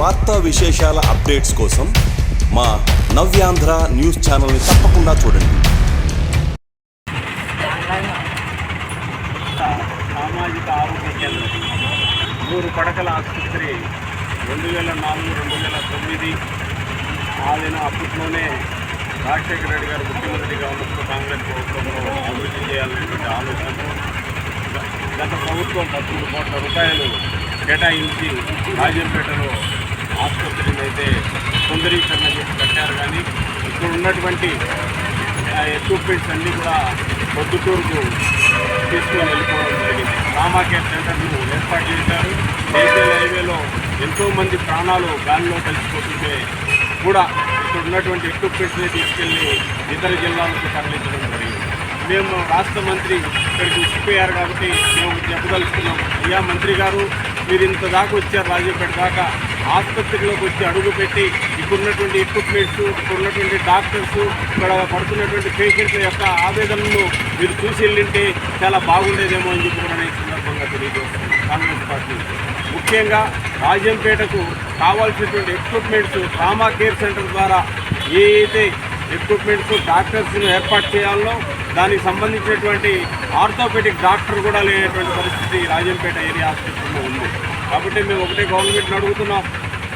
వార్తా విశేషాల అప్డేట్స్ కోసం మా నవ్యాంధ్ర న్యూస్ ఛానల్ని తప్పకుండా చూడండి. సామాజిక ఆరోగ్య కేంద్రం. నూరు పడకల ఆసుపత్రి రెండు వేల నాలుగు రెండు వేల తొమ్మిది ఆదిన అప్పట్లోనే రాజశేఖర రెడ్డి గారు ముఖ్యమంత్రిగా ఉన్నప్పుడు కాంగ్రెస్ ప్రభుత్వంలో అభివృద్ధి చేయాలనేటువంటి ఆలోచనతో గత ప్రభుత్వం పద్దెనిమిది కోట్ల రూపాయలు కేటాయించి రాజంపేటలో ఆసుపత్రిని అయితే సుందరీకరణ చేసి కట్టారు కానీ ఇక్కడ ఉన్నటువంటి ఎక్విప్మెంట్స్ అన్నీ కూడా పొద్దుటూరుకు తీసుకొని వెళ్ళిపోవడం జరిగింది. రామా కేర్ సెంటర్ను ఏర్పాటు చేశారు. నేషనల్ హైవేలో ఎంతోమంది ప్రాణాలు గాలిలో కలిసిపోతుంటే కూడా ఇక్కడ ఉన్నటువంటి ఎక్విప్మెంట్స్ని తీసుకెళ్ళి ఇతర జిల్లాలకు తరలించడం జరిగింది. మేము రాష్ట్ర మంత్రి ఇక్కడికి వచ్చిపోయారు కాబట్టి మేము చెప్పదలుచుకున్నాం అయ్యా మంత్రి గారు మీరు ఇంత దాకా వచ్చారు రాజీపేట దాకా. ఆసుపత్రిలోకి వచ్చి అడుగు పెట్టి ఇక్కడ ఉన్నటువంటి ఎక్విప్మెంట్స్ ఇక్కడ ఉన్నటువంటి డాక్టర్స్ ఇక్కడ పడుతున్నటువంటి పేషెంట్ల యొక్క ఆవేదనను మీరు చూసి వెళ్ళింటే చాలా బాగుండేదేమో అని చెప్పి కూడా సందర్భంగా తెలియజేస్తున్నాను. కాంగ్రెస్ పార్టీ. ముఖ్యంగా రాజంపేటకు కావాల్సినటువంటి ఎక్విప్మెంట్స్ ట్రామా కేర్ సెంటర్ ద్వారా ఏ అయితే ఎక్విప్మెంట్స్ డాక్టర్స్ను ఏర్పాటు చేయాలో దానికి సంబంధించినటువంటి ఆర్థోపెడిక్ డాక్టర్ కూడా లేనటువంటి పరిస్థితి రాజంపేట ఏరియా ఆసుపత్రిలో ఉంది. కాబట్టి మేము ఒకటే గవర్నమెంట్ని అడుగుతున్నాం.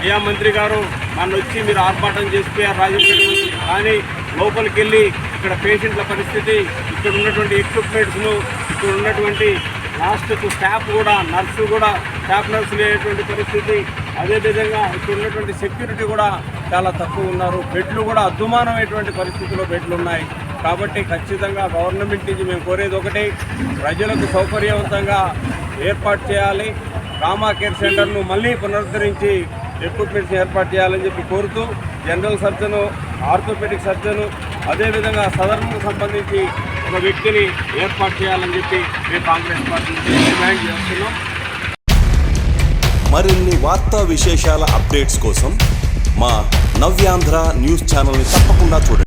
అయ్యా మంత్రి గారు నన్ను వచ్చి మీరు ఆర్భాటం చేసిపోయారు రాజకీయ కానీ లోపలికి వెళ్ళి ఇక్కడ పేషెంట్ల పరిస్థితి ఇక్కడ ఉన్నటువంటి ఎక్విప్మెంట్స్ను ఇక్కడ ఉన్నటువంటి లాస్ట్కు స్టాఫ్ కూడా నర్సు కూడా స్టాఫ్ నర్సు లేనటువంటి పరిస్థితి. అదేవిధంగా ఇక్కడ ఉన్నటువంటి సెక్యూరిటీ కూడా చాలా తక్కువ ఉన్నారు. బెడ్లు కూడా అద్దుమానమైనటువంటి పరిస్థితిలో బెడ్లు ఉన్నాయి. కాబట్టి ఖచ్చితంగా గవర్నమెంట్ నుంచి మేము కోరేది ఒకటి ప్రజలకు సౌకర్యవంతంగా ఏర్పాటు చేయాలి. రామా కేర్ సెంటర్ను మళ్ళీ పునరుద్ధరించి ఎక్విప్మెంట్స్ ఏర్పాటు చేయాలని చెప్పి కోరుతూ జనరల్ సర్జను ఆర్థోపెడిక్ సర్జను అదేవిధంగా సదర్కు సంబంధించి ఒక వ్యక్తిని ఏర్పాటు చేయాలని చెప్పి మేము కాంగ్రెస్ పార్టీ నుంచి డిమాండ్ చేస్తున్నాం. మరిన్ని వార్తా విశేషాల అప్డేట్స్ కోసం మా నవ్యాంధ్ర న్యూస్ ఛానల్ని తప్పకుండా చూడండి.